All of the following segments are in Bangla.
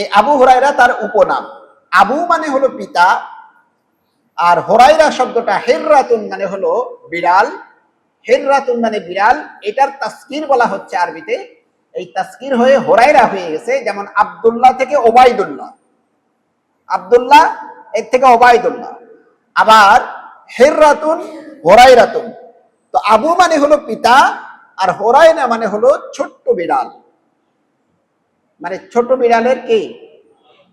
এই আবু হরাইরা তার উপনাম। আবু মানে হলো পিতা, আর হরাইরা শব্দটা হেররাতুন মানে হলো বিড়াল। হেররাতুন মানে বিড়াল, এটার তাস্কির বলা হচ্ছে আরবিতে। এই তাস্কির হয়ে হরাইরা হয়ে গেছে, যেমন আব্দুল্লাহ থেকে ওবায়দুল্লাহ। আবদুল্লাহ, এর থেকে ওবায়দুল্লাহ। আবার হেররাতুন হোরাইরাতুন তো আবু মানে হলো পিতা, আর হোরাইনা মানে হলো ছোট্ট বিড়াল। মানে ছোট বিড়ালের কি?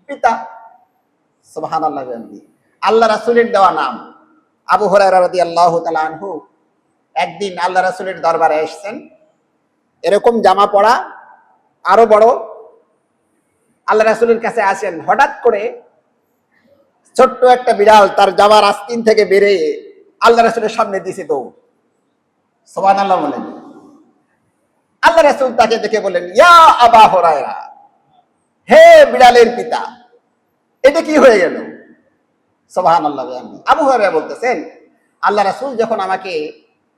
পিতা। সুবহান আল্লাহ আল্লাহ রাসুলের দেওয়া নাম। আবু রাদিয়াল্লাহু তাআলা আনহু একদিন আল্লাহ রাসুলের দরবারে এসেছেন। এরকম জামা পরা আরও বড় আল্লাহ রাসুলের কাছে আসেন। হঠাৎ করে ছোট্ট একটা বিড়াল তার জামার আস্তিন থেকে বেড়ে আল্লাহ রাসুলের সামনে দিছে দৌড়। সোবান আল্লাহ বলেন। আল্লাহ রাসুল তাকে দেখে বলেন ইয়া আবা হরায়রা। বিড়ালের পিতা। এটা কি হয়ে গেল? সোবাহান আল্লাহ আবু হরাইরা বলতেছেন, আল্লাহ রাসুল যখন আমাকে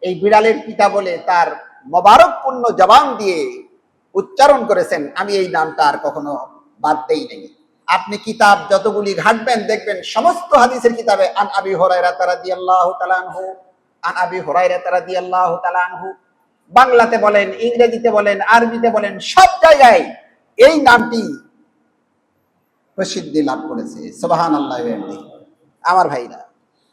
এই বিড়ালের পিতা বলে তার মোবারকপূর্ণ জবান দিয়ে উচ্চারণ করেছেন, আমি এই নামটা আর কখনো বাদ দেই নাই। আপনি কিতাব যতগুলি ঘাটবেন, দেখবেন সমস্ত হাদিসের কিতাবে, আন আবি হরাইরা তারা দিয়ে আল্লাহ তালানহু আন আবি হরাইরা তারা দিয়ে আল্লাহ তালানহু বাংলাতে বলেন, ইংরেজিতে বলেন, আরবিতে বলেন, সব জায়গায় এই নামটি প্রসিদ্ধি লাভ করেছে। সোবাহান আল্লাহ আমার ভাইরা।